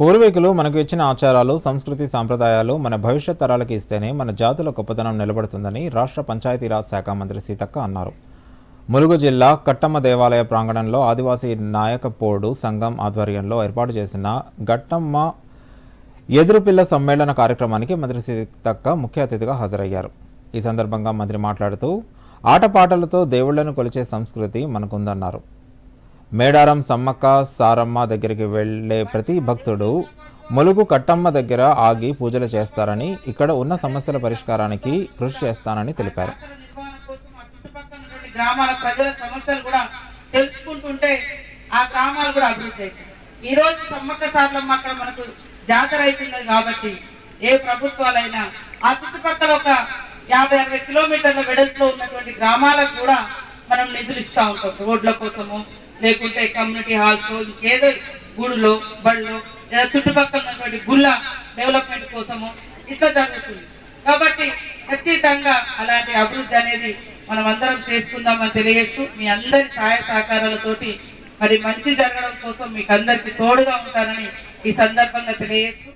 పూర్వీకులు మనకు ఇచ్చిన ఆచారాలు సంస్కృతి సాంప్రదాయాలు మన భవిష్యత్ తరాలకు ఇస్తేనే మన జాతుల గొప్పతనం నిలబడుతుందని రాష్ట్ర పంచాయతీరాజ్ శాఖ మంత్రి సీతక్క అన్నారు. ములుగు జిల్లా కట్టమ్మ దేవాలయ ప్రాంగణంలో ఆదివాసీ నాయకపోడు సంఘం ఆధ్వర్యంలో ఏర్పాటు చేసిన గట్టమ్మ ఎదురుపిల్ల సమ్మేళన కార్యక్రమానికి మంత్రి సీతక్క ముఖ్య అతిథిగా హాజరయ్యారు. ఈ సందర్భంగా మంత్రి మాట్లాడుతూ ఆటపాటలతో దేవుళ్ళను కొలిచే సంస్కృతి మనకుందన్నారు. మేడారం సమ్మక్క సారమ్మ దగ్గరికి వెళ్ళే ప్రతి భక్తుడు ములుగు కట్టమ్మ దగ్గర ఆగి పూజలు చేస్తారని ఇక్కడ ఉన్న సమస్యల పరిష్కారానికి కృషి చేస్తానని తెలిపారు. గ్రామాల ప్రజల సమస్యలు కూడా తెలుసుకుంటుంటే ఆ గ్రామాలు కూడా అభివృద్ధి అవుతాయి ఈ రోజు సమ్మక్క సార్లమ్మ అక్కడ మనకు జాతర అవుతున్నది కాబట్టి ఏ ప్రభుత్వాలైనా ఆ చుట్టుపక్కల ఒక యాభై అరవై కిలోమీటర్ల వెడల్పులో ఉన్నటువంటి గ్రామాలకు కూడా మనం నిధులు ఇస్తూ ఉంటాం. రోడ్ల కోసము లేకుంటే కమ్యూనిటీ హాల్స్ ఏదో గుడిలో బళ్ళు లేదా చుట్టుపక్కల ఉన్నటువంటి గుళ్ళ డెవలప్మెంట్ కోసము ఇట్లా జరుగుతుంది. కాబట్టి ఖచ్చితంగా అలాంటి అభివృద్ధి అనేది మనం అందరం చేసుకుందామని తెలియజేస్తూ మీ అందరి సహాయ సహకారాలతోటి మరి మంచి జరగడం కోసం మీకు అందరికి తోడుగా ఉంటానని ఈ సందర్భంగా తెలియజేస్తూ